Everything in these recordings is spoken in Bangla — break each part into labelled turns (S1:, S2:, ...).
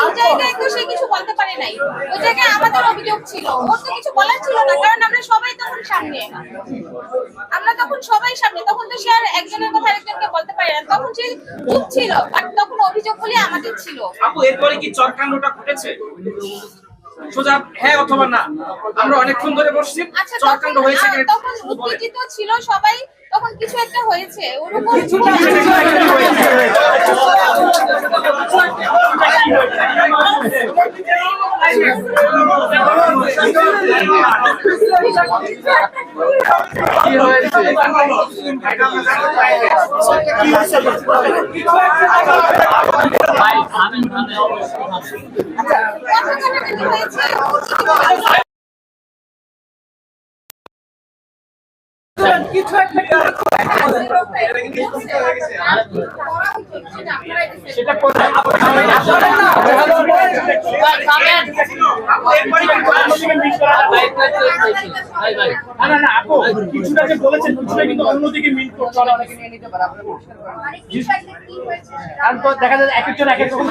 S1: ওই জায়গায় তো সে কিছু বলতে পারে নাই। ওই জায়গায় আমাদের অভিযোগ ছিল। ওর তো কিছু বলার ছিল না কারণ আমরা সবাই তখন সামনে। আমরা তখন সবাই সামনে তখন তো সে আর একজনের কথা আরেকজনকে বলতে পারে না। তখন সে চুপ ছিল বাট তখন অভিযোগগুলি আমাদের ছিল।
S2: আপু এরপরে কি চরকাণ্ডটা ঘটেছে? সোজা হ্যাঁ অথবা না? আমরা অনেকক্ষণ ধরে বসছি
S1: আচ্ছা
S2: চরকাণ্ড হয়েছে
S1: তখন উত্তেজিত ছিল সবাই তখন কিছু একটা হয়েছে। ওরকম
S2: কি হয়েছে
S1: কাটাকাটি হয়েছে সেটা
S2: আপু এরপরে কি
S3: না না না আপু কিছুটা যে বলেছেন কিছুটা কিন্তু অন্যদিকে মিল করছে অনেকে নিয়ে নিতে পারে আপনারা আর তো দেখা যায় এক একজন এক এক রকম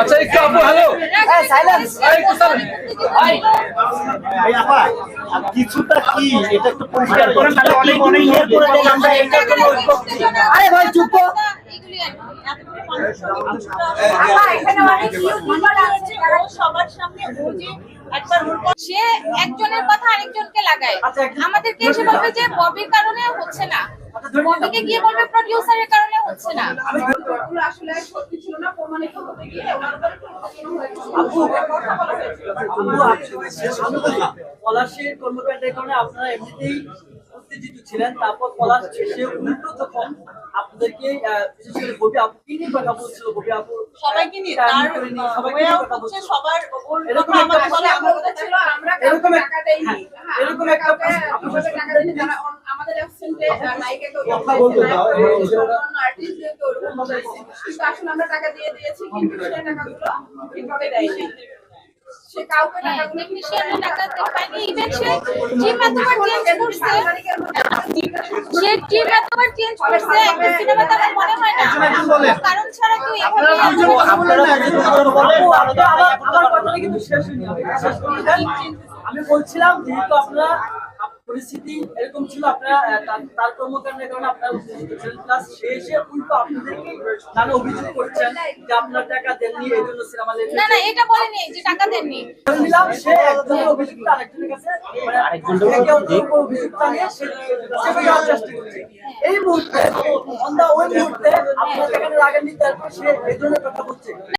S2: আচ্ছা একটু আপু হ্যালো
S4: এই আপা আর কিছুটা কি? এটা একটু পরিষ্কার
S3: করে।
S4: করেন
S3: তাহলে অনেক অনেক ইয়ে করে দেয়, আমরা
S4: এটার জন্য
S1: আরে ভাই চুপ কর। এগুলি আর সে একজনের কথা আরেকজনকে লাগায়। আমাদেরকে এসে বলবে যে ববির কারণে হচ্ছে না। ববিকে গিয়ে বলবে প্রডিউসারের কারণে হচ্ছে না
S5: আসলে সত্যি ছিল না প্রমাণিত হতে গিয়ে ওনার উপর।
S6: পলাশের কর্মকাণ্ডের কারণে আপনারা এমনিতেই উত্তেজিত ছিলেন তারপর পলাশ সে উল্টো তখন আপনাদেরকে বিশেষ করে ববি আপু নিয়ে কথা বলছিল ববি আপু
S5: সবাইকে নিয়ে তার
S6: সবাইকে কথা বলছিল
S5: সবার
S6: এরকম একটা
S5: ছিল আমরা
S6: এরকম
S5: কাউকে টাকা দেইনি
S6: হ্যাঁ,
S5: হ্যাঁ,
S6: এরকম একটা
S5: টাকা দেইনি যারা আসলে আমরা টাকা দিয়ে দিয়েছি কিন্তু সে টাকাগুলো ঠিকভাবে দেয়নি।
S1: মনে হয়
S6: আমি বলছিলাম যেহেতু আপনারা আপ- পরিস্থিতি এরকম ছিল আপনারা তার- তার কর্মকাণ্ডের কারণে আপনারা ছিলেন। প্লাস উল্টো আপনাদেরকে নানা অভিযোগ করছেন যে আপনার টাকা দেননি এই জন্য সিনেমা
S1: না না এটা বলেনি যে টাকা দেননি।
S6: নিলাম সে একজনের অভিযোগটা আরেকজনের কাছে মানে এই মুহূর্তে অন দা ওই মুহূর্তে আপনার এখানে লাগাননি তারপর সে এই ধরনের কথা বলছে।